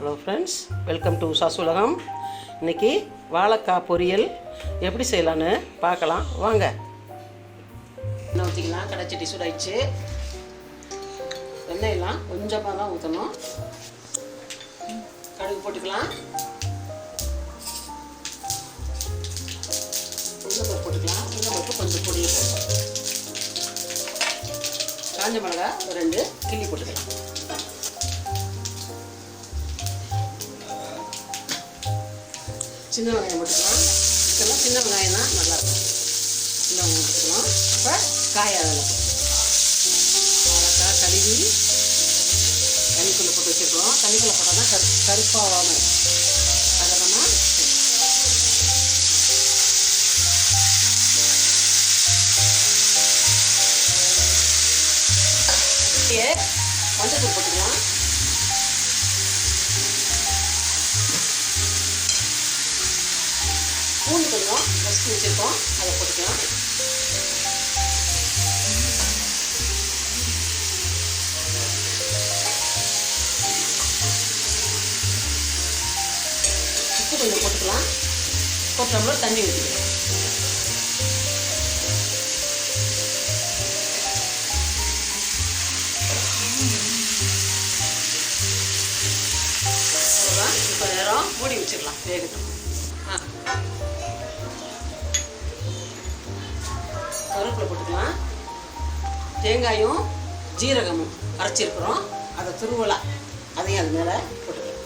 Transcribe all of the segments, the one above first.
Hello friends welcome to சாசுலகம் இன்னைக்கு வாழைக்காய் பொரியல் எப்படி செய்யலான்னு பார்க்கலாம். வாங்க. எண்ணெய் ஊற்றிக்கலாம் கடைச்சட்டி சூடாயிடுச்சு. எண்ணெயெல்லாம் கொஞ்சமாக தான் ஊற்றணும் கடுகு போட்டுக்கலாம். உளுந்தம்பருப்பு போட்டுக்கலாம். உளுந்தம்பருப்பு கொஞ்சம் பொடியை போடணும். காஞ்ச மிளகா ரெண்டு கிள்ளி போட்டுக்கலாம். சின்ன வெங்காயம் போட்டுக்கலாம். இதெல்லாம் சின்ன வெங்காயம் தான் நல்லாயிருக்கும். சின்ன வெங்காயம் போட்டுக்கலாம். இப்போ காய் அதில் வாழைக்காய் கழுவி தண்ணிக்குள்ளே போட்டு வச்சுருக்கோம் தண்ணிக்குள்ளே போட்டால் தான் கரு கருப்பாகாமல் இருக்கும். அதை நம்ம அப்படியே மஞ்சள் போட்டுக்கலாம். பூண்டு கொஞ்சம் ஃபஸ்ட்டு வச்சுருக்கோம் அதை போட்டுக்கலாம். உப்பு கொஞ்சம் போட்டுக்கலாம். போட்டோம்னா தண்ணி ஊற்றிக்கலாம் இப்போ நேரம் மூடி வச்சுக்கலாம் வேகட்டும். ஆ. கருவேப்பிலை போட்டுக்கலாம். தேங்காயும் ஜீரகமும் அரைச்சிருக்கிறோம். அதை துருவலாம் அதையும் அது மேலே போட்டுக்கலாம்.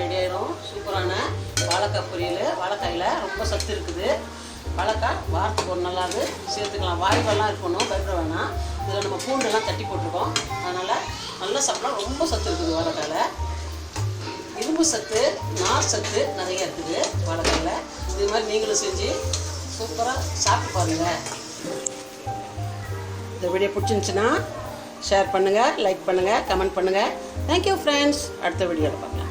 ரெடி ஆயிரும். சூப்பரான வாழைக்காய் பொரியல். வாழைக்காயில் ரொம்ப சத்து இருக்குது. வாழைக்காய் வாரத்துக்கு ஒரு நல்லாது சேர்த்துக்கலாம். வாய்வெல்லாம் இருக்கணும். பயப்பட வேணாம். இதில் நம்ம பூண்டெல்லாம் தட்டி போட்டிருக்கோம். அதனால் நல்லா சாப்பிடலாம். ரொம்ப சத்து இருக்குது வாழைக்காயில். இரும்பு சத்து நார் சத்து நிறைய இருக்குது வாழைக்காயில் இது மாதிரி நீங்களும் செஞ்சு சூப்பராக சாப்பிட்டு பாருங்கள் இந்த வீடியோ பிடிச்சிருந்துச்சுன்னா ஷேர் பண்ணுங்கள் லைக் பண்ணுங்கள் கமெண்ட் பண்ணுங்கள் தேங்க்யூ ஃப்ரெண்ட்ஸ் அடுத்த வீடியோவில் பார்க்கலாம்.